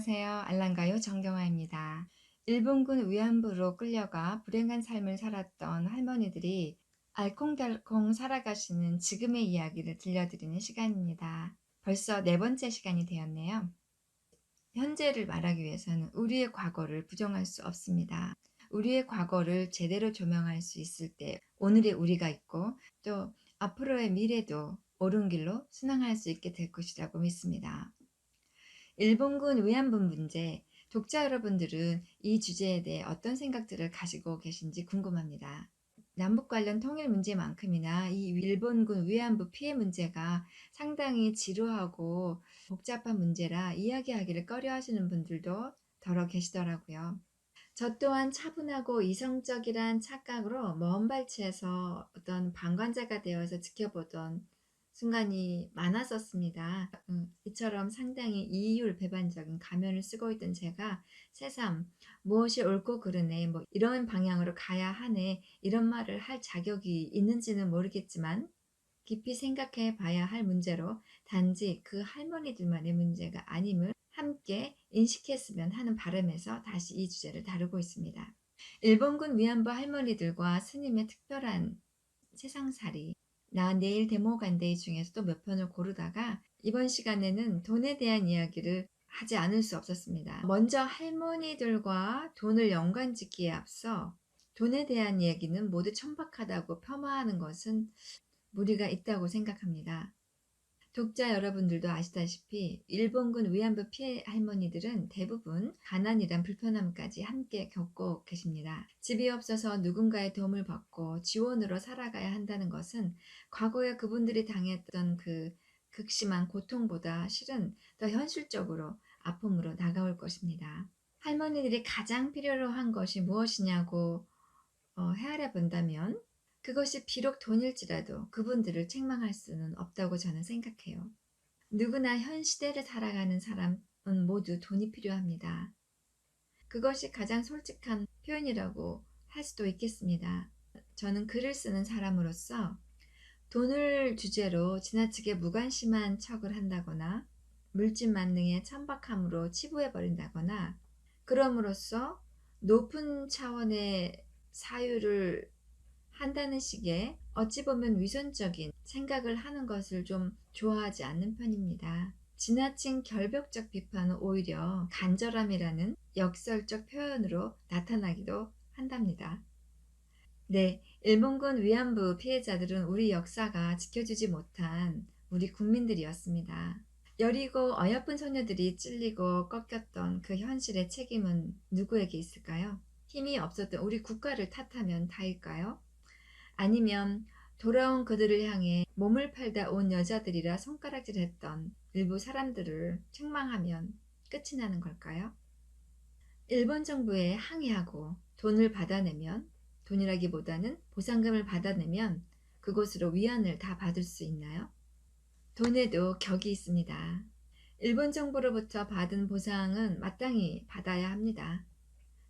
안녕하세요. 알랑가요 정경화입니다. 일본군 위안부로 끌려가 불행한 삶을 살았던 할머니들이 알콩달콩 살아가시는 지금의 이야기를 들려드리는 시간입니다. 벌써 네 번째 시간이 되었네요. 현재를 말하기 위해서는 우리의 과거를 부정할 수 없습니다. 우리의 과거를 제대로 조명할 수 있을 때 오늘의 우리가 있고 또 앞으로의 미래도 옳은 길로 순항할 수 있게 될 것이라고 믿습니다. 일본군 위안부 문제, 독자 여러분들은 이 주제에 대해 어떤 생각들을 가지고 계신지 궁금합니다. 남북 관련 통일 문제만큼이나 이 일본군 위안부 피해 문제가 상당히 지루하고 복잡한 문제라 이야기하기를 꺼려 하시는 분들도 더러 계시더라고요. 저 또한 차분하고 이성적이란 착각으로 먼 발치에서 어떤 방관자가 되어서 지켜보던 순간이 많았었습니다. 음, 이처럼 상당히 이율 배반적인 가면을 쓰고 있던 제가 새삼 무엇이 옳고 그르네 뭐 이런 방향으로 가야 하네 이런 말을 할 자격이 있는지는 모르겠지만 깊이 생각해 봐야 할 문제로 단지 그 할머니들만의 문제가 아님을 함께 인식했으면 하는 바람에서 다시 이 주제를 다루고 있습니다. 일본군 위안부 할머니들과 스님의 특별한 세상살이 나 내일 데모 간데이 중에서도 몇 편을 고르다가 이번 시간에는 돈에 대한 이야기를 하지 않을 수 없었습니다. 먼저 할머니들과 돈을 연관 짓기에 앞서 돈에 대한 이야기는 모두 천박하다고 폄하하는 것은 무리가 있다고 생각합니다. 독자 여러분들도 아시다시피 일본군 위안부 피해 할머니들은 대부분 가난이란 불편함까지 함께 겪고 계십니다. 집이 없어서 누군가의 도움을 받고 지원으로 살아가야 한다는 것은 과거에 그분들이 당했던 그 극심한 고통보다 실은 더 현실적으로 아픔으로 다가올 것입니다. 할머니들이 가장 필요로 한 것이 무엇이냐고 어, 헤아려 본다면 그것이 비록 돈일지라도 그분들을 책망할 수는 없다고 저는 생각해요. 누구나 현 시대를 살아가는 사람은 모두 돈이 필요합니다. 그것이 가장 솔직한 표현이라고 할 수도 있겠습니다. 저는 글을 쓰는 사람으로서 돈을 주제로 지나치게 무관심한 척을 한다거나 물질 만능의 천박함으로 치부해버린다거나 그럼으로써 높은 차원의 사유를 한다는 식의 어찌 보면 위선적인 생각을 하는 것을 좀 좋아하지 않는 편입니다. 지나친 결벽적 비판은 오히려 간절함이라는 역설적 표현으로 나타나기도 한답니다. 네, 일본군 위안부 피해자들은 우리 역사가 지켜주지 못한 우리 국민들이었습니다. 여리고 어여쁜 소녀들이 찔리고 꺾였던 그 현실의 책임은 누구에게 있을까요? 힘이 없었던 우리 국가를 탓하면 다일까요? 아니면 돌아온 그들을 향해 몸을 팔다 온 여자들이라 손가락질했던 일부 사람들을 책망하면 끝이 나는 걸까요? 일본 정부에 항의하고 돈을 받아내면 돈이라기보다는 보상금을 받아내면 그곳으로 위안을 다 받을 수 있나요? 돈에도 격이 있습니다. 일본 정부로부터 받은 보상은 마땅히 받아야 합니다.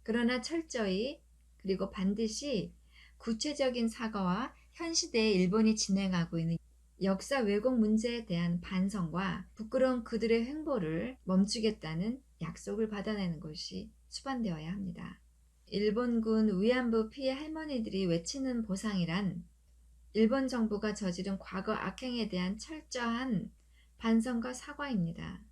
그러나 철저히 그리고 반드시 구체적인 사과와 현 시대에 일본이 진행하고 있는 역사 왜곡 문제에 대한 반성과 부끄러운 그들의 횡보를 멈추겠다는 약속을 받아내는 것이 수반되어야 합니다. 일본군 위안부 피해 할머니들이 외치는 보상이란 일본 정부가 저지른 과거 악행에 대한 철저한 반성과 사과입니다.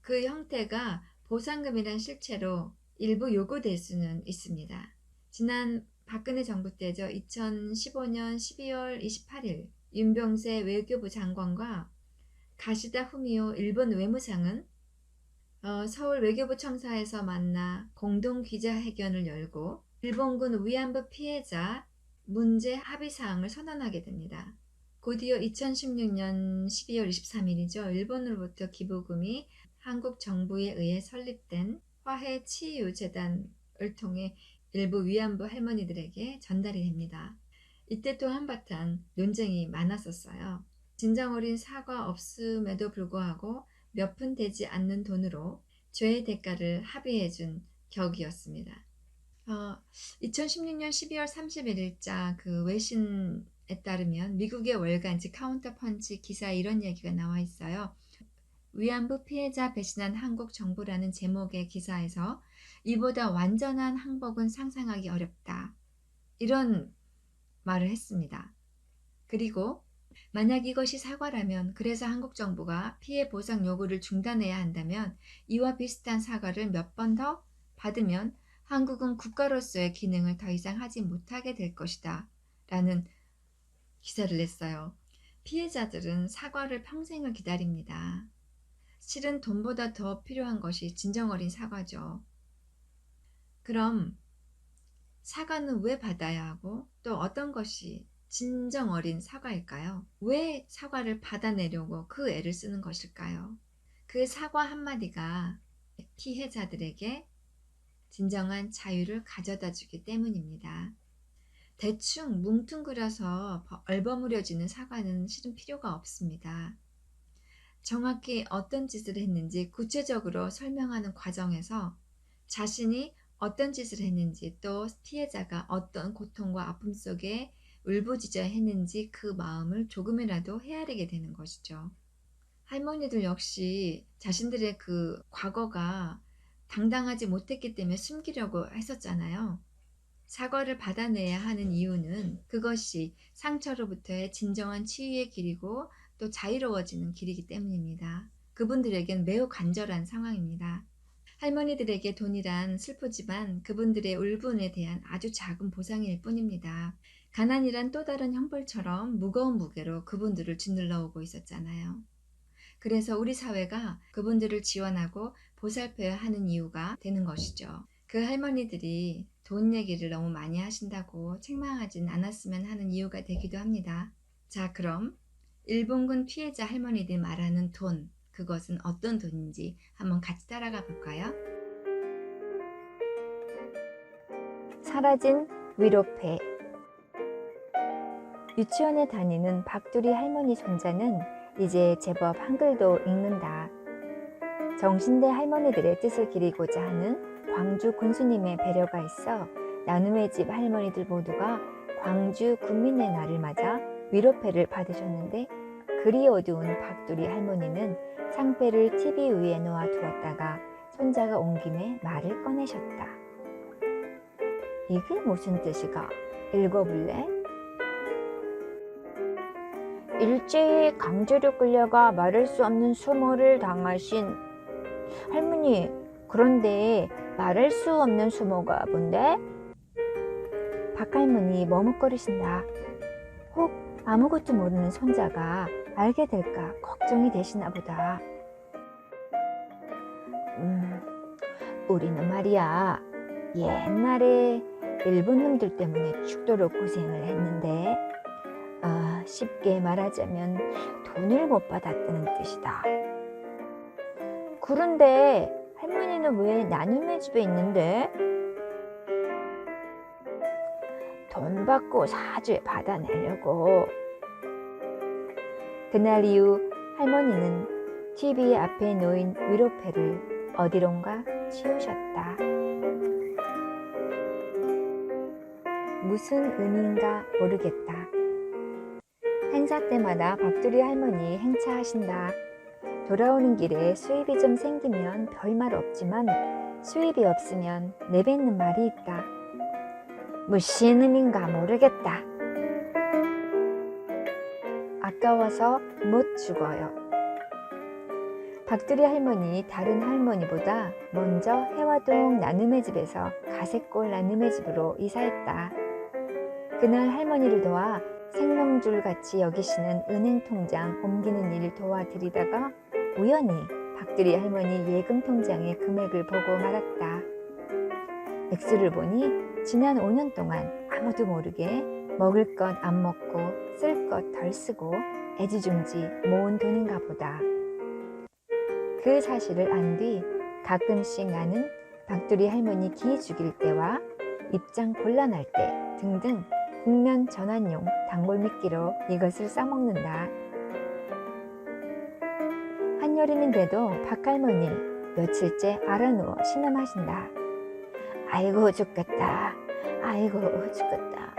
그 형태가 보상금이란 실체로 일부 요구될 수는 있습니다. 지난 박근혜 정부 때죠. 2015년 12월 28일 윤병세 외교부 장관과 가시다 후미오 일본 외무상은 어, 서울 외교부 청사에서 만나 공동 기자회견을 열고 일본군 위안부 피해자 문제 합의 사항을 선언하게 됩니다. 곧이어 2016년 12월 23일이죠. 일본으로부터 기부금이 한국 정부에 의해 설립된 화해 치유 재단을 통해 일부 위안부 할머니들에게 전달이 됩니다. 이때 또 한바탕 논쟁이 많았었어요. 진정 어린 사과 없음에도 불구하고 몇 푼 되지 않는 돈으로 죄의 대가를 합의해준 격이었습니다. 어, 2016년 12월 31일자 그 외신에 따르면 미국의 월간지 카운터 펀치 기사에 이런 얘기가 나와 있어요. 위안부 피해자 배신한 한국 정부라는 제목의 기사에서 이보다 완전한 항복은 상상하기 어렵다. 이런 말을 했습니다. 그리고 만약 이것이 사과라면 그래서 한국 정부가 피해 보상 요구를 중단해야 한다면 이와 비슷한 사과를 몇 번 더 받으면 한국은 국가로서의 기능을 더 이상 하지 못하게 될 것이다. 라는 기사를 냈어요. 피해자들은 사과를 평생을 기다립니다. 실은 돈보다 더 필요한 것이 진정 어린 사과죠. 그럼 사과는 왜 받아야 하고 또 어떤 것이 진정 어린 사과일까요? 왜 사과를 받아내려고 그 애를 쓰는 것일까요? 그 사과 한마디가 피해자들에게 진정한 자유를 가져다 주기 때문입니다. 대충 뭉뚱그려서 얼버무려지는 사과는 실은 필요가 없습니다. 정확히 어떤 짓을 했는지 구체적으로 설명하는 과정에서 자신이 어떤 짓을 했는지 또 피해자가 어떤 고통과 아픔 속에 울부짖어 했는지 그 마음을 조금이라도 헤아리게 되는 것이죠. 할머니들 역시 자신들의 그 과거가 당당하지 못했기 때문에 숨기려고 했었잖아요. 사과를 받아내야 하는 이유는 그것이 상처로부터의 진정한 치유의 길이고 또 자유로워지는 길이기 때문입니다. 그분들에겐 매우 간절한 상황입니다. 할머니들에게 돈이란 슬프지만 그분들의 울분에 대한 아주 작은 보상일 뿐입니다. 가난이란 또 다른 형벌처럼 무거운 무게로 그분들을 짓눌러 오고 있었잖아요. 그래서 우리 사회가 그분들을 지원하고 보살펴야 하는 이유가 되는 것이죠. 그 할머니들이 돈 얘기를 너무 많이 하신다고 책망하진 않았으면 하는 이유가 되기도 합니다. 자, 그럼 일본군 피해자 할머니들 말하는 돈, 그것은 어떤 돈인지 한번 같이 따라가 볼까요? 사라진 위로패 유치원에 다니는 박두리 할머니 손자는 이제 제법 한글도 읽는다. 정신대 할머니들의 뜻을 기리고자 하는 광주 군수님의 배려가 있어 나눔의 집 할머니들 모두가 광주 군민의 날을 맞아 위로패를 받으셨는데 그리 어두운 박두리 할머니는 상패를 TV 위에 놓아 두었다가 손자가 온 김에 말을 꺼내셨다. 이게 무슨 뜻이가? 읽어볼래? 일제히 강제로 끌려가 말할 수 없는 수모를 당하신 할머니, 그런데 말할 수 없는 수모가 뭔데? 박할머니 머뭇거리신다. 혹 아무것도 모르는 손자가 알게 될까 걱정이 되시나 보다. 음, 우리는 말이야. 옛날에 일본 놈들 때문에 죽도록 고생을 했는데, 아, 쉽게 말하자면 돈을 못 받았다는 뜻이다. 그런데 할머니는 왜 나눔의 집에 있는데? 돈 받고 사죄 받아내려고. 그날 이후 할머니는 TV 앞에 놓인 위로패를 어디론가 치우셨다. 무슨 의미인가 모르겠다. 행사 때마다 박두리 할머니 행차하신다. 돌아오는 길에 수입이 좀 생기면 별말 없지만 수입이 없으면 내뱉는 말이 있다. 무슨 의미인가 모르겠다. 아까워서 못 죽어요. 박두리 할머니 다른 할머니보다 먼저 해화동 나눔의 집에서 가세골 나눔의 집으로 이사했다. 그날 할머니를 도와 생명줄 같이 여기시는 은행 통장 옮기는 일을 도와드리다가 우연히 박두리 할머니 예금 통장의 금액을 보고 말았다. 액수를 보니 지난 5년 동안 아무도 모르게 먹을 것 안 먹고 쓸 것 덜 쓰고 애지중지 모은 돈인가 보다. 그 사실을 안 뒤 가끔씩 나는 박두리 할머니 기 죽일 때와 입장 곤란할 때 등등 국면 전환용 단골 미끼로 이것을 써먹는다. 한여름인데도 박할머니 며칠째 알아누워 신음하신다. 아이고 죽겠다. 아이고 죽겠다.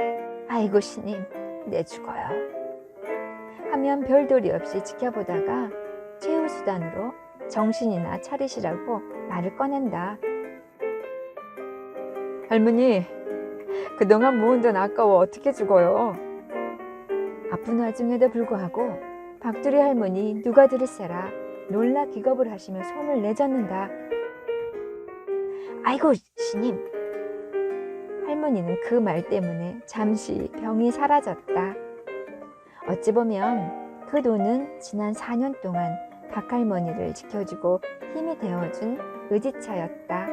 아이고 신임 내 죽어요. 하면 별도리 없이 지켜보다가 최후 수단으로 정신이나 차리시라고 말을 꺼낸다. 할머니, 그동안 모은 돈 아까워 어떻게 죽어요? 아픈 와중에도 불구하고 박두리 할머니 누가 들으세라 놀라 기겁을 하시며 손을 내젓는다. 아이고 신임. 할머니는 그 말 때문에 잠시 병이 사라졌다. 어찌 보면 그 돈은 지난 4년 동안 박할머니를 지켜주고 힘이 되어준 의지처였다.